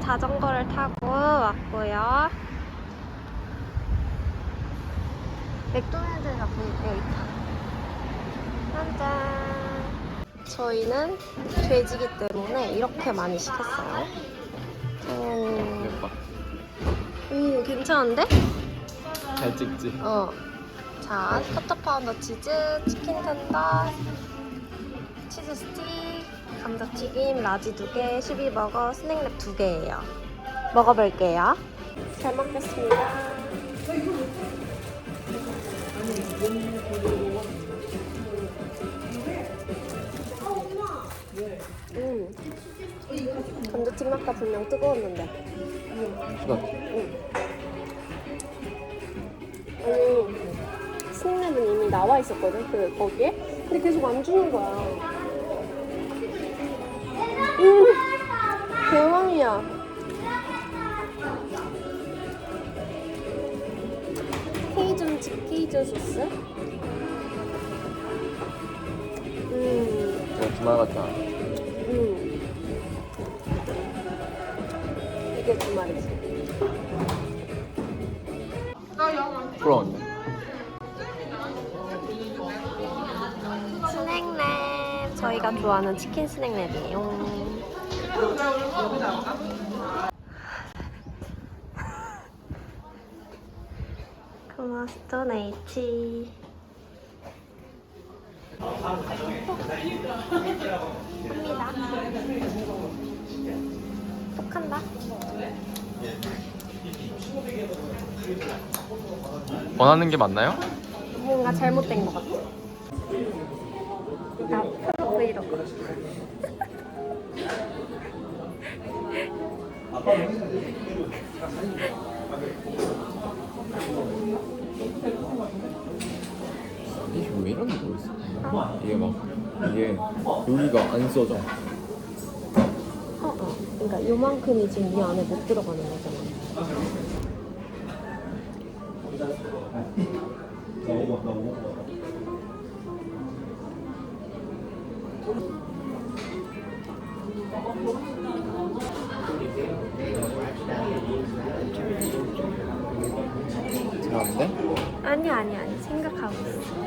자전거를 타고 왔고요. 맥도날드가 보이네요, 있다. 짠짠. 저희는 돼지기 때문에 이렇게 많이 시켰어요. 음, 예뻐. 오, 괜찮은데? 잘 찍지. 어. 자, 커터 파운더 치즈, 치킨 텐더, 치즈 스틱, 감자튀김, 라지 두 개, 12버거, 스낵랩 두 개예요. 먹어볼게요. 잘 먹겠습니다. 음. 감자튀김 아까 분명 뜨거웠는데. 수다. 아니 스낵은 이미 나와 있었거든 그 거기에 근데 계속 안 주는 거야 케이준 소스 음, 이거 주말 같잖아. 음. 이게 두 마리지 부러운데. 스낵랩 저희가 좋아하는 치킨 스낵랩이에요 크마스터 네이치 합니다 톡한다. 원하는 게 맞나요? 뭔가 잘못된 것 같아. 나 프로 브이로그 이게 왜 이런지 모르겠어. 이게 막 이게 여기가 안 써져. 어, 어. 그러니까 요만큼이 지금 이 안에 못 들어가는 거잖아. 잘하는데? 아니 아니 아니 생각하고 있어.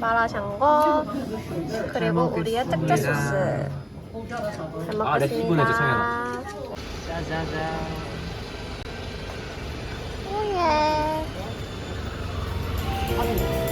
마라샹궈 그리고 우리의 특제 소스. 잘 먹겠습니다. 아. 짜자잔. 오예. Amen.